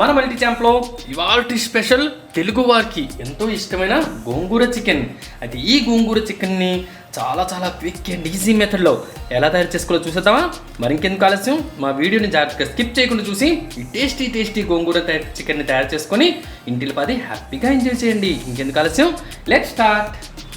మన మల్టీ ఛాంప్లో ఇవాల్టి స్పెషల్ తెలుగు వారికి ఎంతో ఇష్టమైన గోంగూర చికెన్. అయితే ఈ గోంగూర చికెన్ని చాలా చాలా క్విక్ అండ్ ఈజీ మెథడ్లో ఎలా తయారు చేసుకోవాలో చూసేద్దామా? మరి ఇంకెందుకు ఆలస్యం? మా వీడియోని జాగ్రత్తగా స్కిప్ చేయకుండా చూసి ఈ టేస్టీ టేస్టీ గోంగూర తయారు చికెన్ని తయారు చేసుకొని ఇంటిలో పది హ్యాపీగా ఎంజాయ్ చేయండి. ఇంకెందుకు ఆలస్యం? లెట్ స్టార్ట్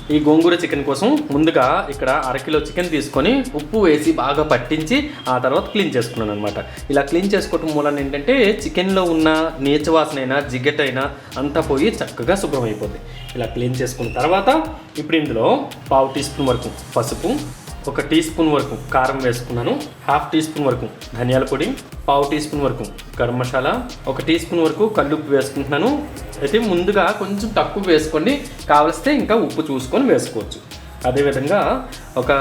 ఈ గోంగూర చికెన్ కోసం ముందుగా ఇక్కడ అరకిలో చికెన్ తీసుకొని ఉప్పు వేసి బాగా పట్టించి ఆ తర్వాత క్లీన్ చేసుకున్నాను అనమాట ఇలా క్లీన్ చేసుకోవటం మూలన ఏంటంటే చికెన్లో ఉన్న నీచవాసనైనా జిగ్గటైనా అయినా అంతా పోయి చక్కగా శుభ్రం అయిపోద్ది ఇలా క్లీన్ చేసుకున్న తర్వాత ఇప్పుడు ఇందులో పావు టీ స్పూన్ వరకు పసుపు ఒక టీ స్పూన్ వరకు కారం వేసుకున్నాను. హాఫ్ టీ స్పూన్ వరకు ధనియాల పొడి పావు టీ స్పూన్ వరకు గరం మసాలా ఒక టీ స్పూన్ వరకు కల్లుప్పు వేసుకుంటున్నాను. అయితే ముందుగా కొంచెం తక్కువ వేసుకోండి కావలిస్తే ఇంకా ఉప్పు చూసుకొని వేసుకోవచ్చు. అదేవిధంగా ఒక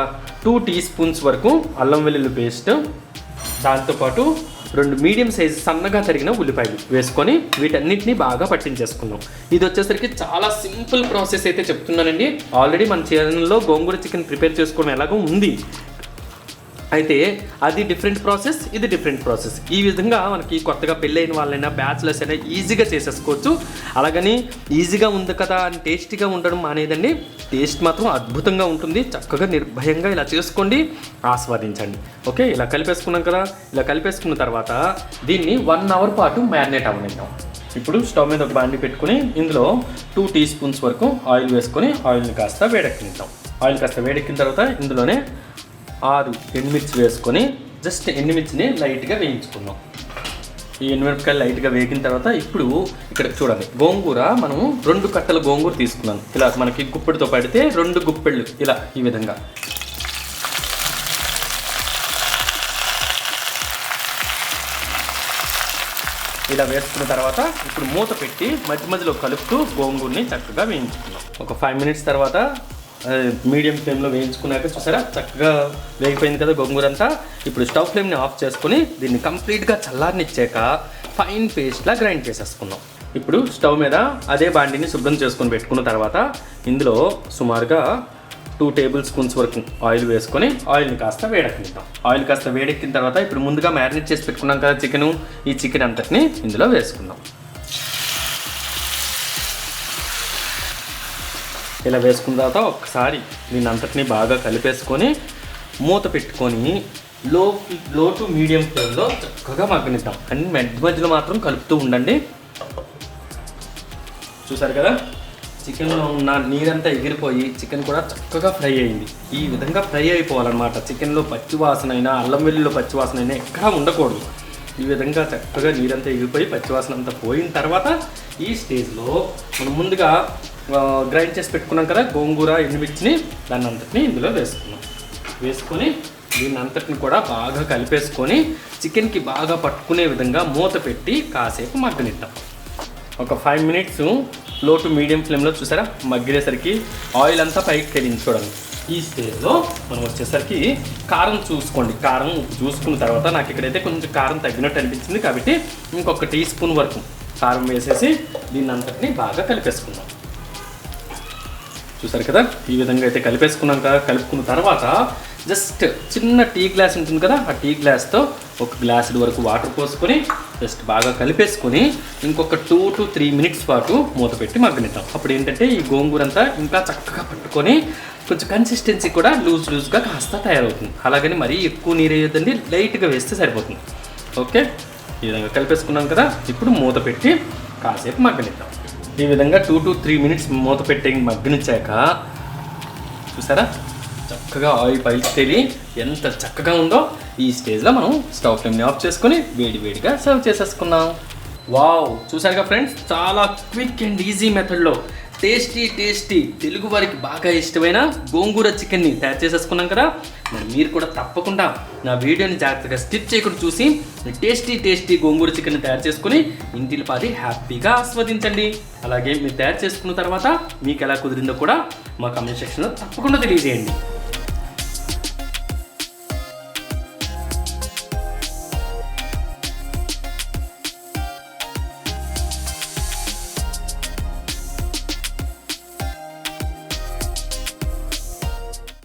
టూ టీ స్పూన్స్ వరకు అల్లం వెల్లుల్లి పేస్ట్ దాంతోపాటు రెండు మీడియం సైజు సన్నగా తరిగిన ఉల్లిపాయలు వేసుకొని వీటన్నిటిని బాగా పట్టించేసుకుందాం. ఇది వచ్చేసరికి చాలా సింపుల్ ప్రాసెస్ అయితే చెప్తున్నానండి. ఆల్రెడీ మన ఛానల్లో గోంగూర చికెన్ ప్రిపేర్ చేసుకోవడం ఎలాగో ఉంది. అయితే అది డిఫరెంట్ ప్రాసెస్ ఇది డిఫరెంట్ ప్రాసెస్ ఈ విధంగా మనకి కొత్తగా పెళ్ళైన వాళ్ళైనా బ్యాచులర్స్ అయినా ఈజీగా చేసేసుకోవచ్చు. అలాగని ఈజీగా ఉంది కదా అని టేస్టీగా ఉండడం మానేదండి టేస్ట్ మాత్రం అద్భుతంగా ఉంటుంది. చక్కగా నిర్భయంగా ఇలా చేసుకోండి ఆస్వాదించండి. ఓకే ఇలా కలిపేసుకున్నాం కదా. ఇలా కలిపేసుకున్న తర్వాత దీన్ని వన్ అవర్ పాటు మ్యారినేట్ అవ్వనిద్దాం ఇప్పుడు స్టవ్ మీద ఒక బాండి పెట్టుకుని ఇందులో టూ టీ స్పూన్స్ వరకు ఆయిల్ వేసుకొని ఆయిల్ని కాస్త వేడెక్కిద్దాం ఆయిల్ కాస్త వేడెక్కిన తర్వాత ఇందులోనే ఆరు ఎండుమిర్చి వేసుకొని జస్ట్ ఎండుమిర్చిని లైట్గా వేయించుకుందాం ఈ ఎండుమిరపకాయలు లైట్గా వేగిన తర్వాత ఇప్పుడు ఇక్కడ చూడండి గోంగూర మనం రెండు కట్టల గోంగూర తీసుకున్నాను ఇలా మనకి గుప్పెడుతో పడితే రెండు గుప్పెళ్ళు ఇలా ఈ విధంగా. ఇలా వేసుకున్న తర్వాత ఇప్పుడు మూత పెట్టి మధ్య మధ్యలో కలుపుతూ గోంగూరని చక్కగా వేయించుకున్నాం. ఒక ఫైవ్ మినిట్స్ తర్వాత మీడియం ఫ్లేమ్లో వేయించుకున్నాక చూసారా? చక్కగా వేగిపోయింది కదా గోంగూర అంతా ఇప్పుడు స్టవ్ ఫ్లేమ్ని ఆఫ్ చేసుకుని దీన్ని కంప్లీట్గా చల్లారనిచ్చాక ఫైన్ పేస్ట్లా గ్రైండ్ చేసేసుకుందాం. ఇప్పుడు స్టవ్ మీద అదే బాండిని శుభ్రం చేసుకొని పెట్టుకున్న తర్వాత ఇందులో సుమారుగా టూ టేబుల్ స్పూన్స్ వరకు ఆయిల్ వేసుకొని ఆయిల్ని కాస్త వేడెక్కిద్దాం. ఆయిల్ కాస్త వేడెక్కిన తర్వాత ఇప్పుడు ముందుగా మ్యారినేట్ చేసి పెట్టుకున్నాం కదా చికెన్. ఈ చికెన్ అంతటిని ఇందులో వేసుకుందాం. ఇలా వేసుకున్న తర్వాత ఒకసారి దీని అంతటిని బాగా కలిపేసుకొని మూత పెట్టుకొని లో లో టు మీడియం ఫ్లేమ్లో చక్కగా మగ్గనిద్దాం. అన్ని మధ్య మధ్యలో మాత్రం కలుపుతూ ఉండండి. చూసారు కదా? చికెన్లో ఉన్న నీరంతా ఎగిరిపోయి చికెన్ కూడా చక్కగా ఫ్రై అయింది. ఈ విధంగా ఫ్రై అయిపోవాలన్నమాట. చికెన్లో పచ్చి వాసన అయినా అల్లం వెల్లుల్లిలో పచ్చి వాసన అయినా ఎక్కడా ఉండకూడదు. ఈ విధంగా చక్కగా నీరంతా ఎగిరిపోయి పచ్చివాసన అంతా పోయిన తర్వాత ఈ స్టేజ్లో మనం ముందుగా గ్రైండ్ చేసి పెట్టుకున్నాం కదా గోంగూర ఎండుమిర్చిని దాన్ని అంతటిని ఇందులో వేసుకున్నాం. వేసుకొని దీన్ని అంతటిని కూడా బాగా కలిపేసుకొని చికెన్కి బాగా పట్టుకునే విధంగా మూత పెట్టి కాసేపు మగ్గనిద్దాం. ఒక ఫైవ్ మినిట్స్లో టు మీడియం ఫ్లేమ్లో చూసారా? మగ్గిరేసరికి ఆయిల్ అంతా పైకి తెలియదు చూడండి. ఈ స్టేజ్లో మనం వచ్చేసరికి కారం చూసుకోండి. కారం చూసుకున్న తర్వాత నాకు ఇక్కడైతే కొంచెం కారం తగ్గినట్టు అనిపించింది కాబట్టి ఇంకొక టీ స్పూన్ వరకు కారం వేసేసి దీన్ని అంతటిని బాగా కలిపేసుకుందాం. చూసారు కదా? ఈ విధంగా అయితే కలిపేసుకున్నాం కదా. కలుపుకున్న తర్వాత జస్ట్ చిన్న టీ గ్లాస్ ఉంటుంది కదా ఆ టీ గ్లాస్తో ఒక గ్లాస్ వరకు వాటర్ పోసుకొని జస్ట్ బాగా కలిపేసుకొని ఇంకొక టూ టు త్రీ మినిట్స్ పాటు మూత పెట్టి మగ్గనిద్దాం. అప్పుడు ఏంటంటే ఈ గోంగూర అంతా ఇంకా చక్కగా పట్టుకొని కొంచెం కన్సిస్టెన్సీ కూడా లూజ్ లూజ్గా కాస్త తయారవుతుంది. అలాగని మరీ ఎక్కువ నీరు వేయొద్దండి లైట్గా వేస్తే సరిపోతుంది. ఓకే? ఈ విధంగా కలిపేసుకున్నాం కదా. ఇప్పుడు మూత పెట్టి కాసేపు మగ్గనిద్దాం. ఈ విధంగా టూ టు త్రీ మినిట్స్ మూత పెట్టి మగ్గనిచ్చాక చూసారా? చక్కగా ఆయిల్ పైకి తెలి ఎంత చక్కగా ఉందో ఈ స్టేజ్లో మనం స్టవ్ ఫ్లేమ్ని ఆఫ్ చేసుకొని వేడి వేడిగా సర్వ్ చేసేసుకున్నాం వావ్ చూసారుగా ఫ్రెండ్స్? చాలా క్విక్ అండ్ ఈజీ మెథడ్లో టేస్టీ టేస్టీ తెలుగు వారికి బాగా ఇష్టమైన గోంగూర చికెన్ని తయారు చేసేసుకున్నాం కదా? మరి మీరు కూడా తప్పకుండా నా వీడియోని జాగ్రత్తగా స్కిప్ చేయకుండా చూసి టేస్టీ టేస్టీ గోంగూర చికెన్ తయారు చేసుకుని ఇంటిలో పాది హ్యాపీగా ఆస్వాదించండి. అలాగే మీరు తయారు చేసుకున్న తర్వాత మీకు ఎలా కుదిరిందో కూడా మా కమెంట్ సెక్షన్లో తప్పకుండా తెలియజేయండి.